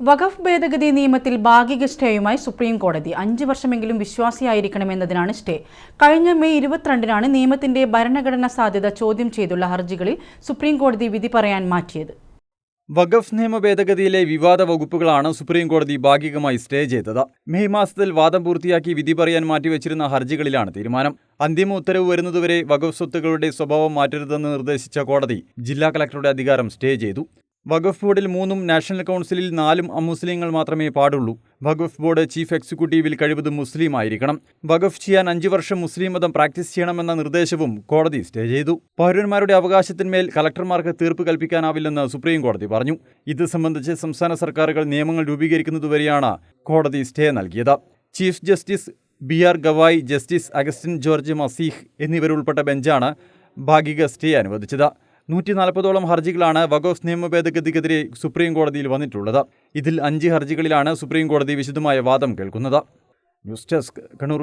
വഖഫ് ഭേദഗതി നിയമത്തിൽ ഭാഗിക സ്റ്റേയുമായി സുപ്രീം കോടതി അഞ്ച് വർഷമെങ്കിലും വിശ്വാസിയായിരിക്കണമെന്നതിനാണ് സ്റ്റേ. കഴിഞ്ഞ മെയ് ഇരുപത്തിരണ്ടിനാണ് നിയമത്തിന്റെ ഭരണഘടനാ സാധ്യത ചോദ്യം ചെയ്തുള്ള ഹർജികളിൽ സുപ്രീം കോടതി വിധി പറയാൻ മാറ്റിയത്. വഖഫ് നിയമ ഭേദഗതിയിലെ വിവാദ വകുപ്പുകളാണ് സുപ്രീം കോടതി ഭാഗികമായി സ്റ്റേ ചെയ്തത്. മെയ് മാസത്തിൽ വാദം പൂർത്തിയാക്കി വിധി പറയാൻ മാറ്റിവെച്ചിരുന്ന ഹർജികളിലാണ് തീരുമാനം. അന്തിമ ഉത്തരവ് വരുന്നതുവരെ വകുപ്പ് സ്വത്തുക്കളുടെ സ്വഭാവം മാറ്റരുതെന്ന് നിർദ്ദേശിച്ച കോടതി ജില്ലാ കളക്ടറുടെ അധികാരം സ്റ്റേ ചെയ്തു. വഖഫ് ബോർഡിൽ മൂന്നും നാഷണൽ കൗൺസിലിൽ നാലും അമുസ്ലിങ്ങൾ മാത്രമേ പാടുള്ളൂ. വഖഫ് ബോർഡ് ചീഫ് എക്സിക്യൂട്ടീവിൽ കഴിവതും മുസ്ലിം ആയിരിക്കണം. വഖഫ് ചെയ്യാൻ അഞ്ചു വർഷം മുസ്ലിം മതം പ്രാക്ടീസ് ചെയ്യണമെന്ന നിർദ്ദേശവും കോടതി സ്റ്റേ ചെയ്തു. പൗരന്മാരുടെ അവകാശത്തിന്മേൽ കലക്ടർമാർക്ക് തീർപ്പ് കൽപ്പിക്കാനാവില്ലെന്ന് സുപ്രീം കോടതി പറഞ്ഞു. ഇത് സംബന്ധിച്ച് സംസ്ഥാന സർക്കാരുകൾ നിയമങ്ങൾ രൂപീകരിക്കുന്നതുവരെയാണ് കോടതി സ്റ്റേ നൽകിയത്. Chief justice B R Gavai justice Augustine George Masih എന്നിവരുൾപ്പെട്ട ബെഞ്ചാണ് ഭാഗിക സ്റ്റേ അനുവദിച്ചത്. നൂറ്റി നാൽപ്പതോളം ഹർജികളാണ് വഖഫ് നിയമ ഭേദഗതിക്കെതിരെ സുപ്രീം കോടതിയിൽ വന്നിട്ടുള്ളത്. ഇതിൽ അഞ്ച് ഹർജികളിലാണ് സുപ്രീം കോടതി വിശദമായ വാദം കേൾക്കുന്നത്. News desk Kannur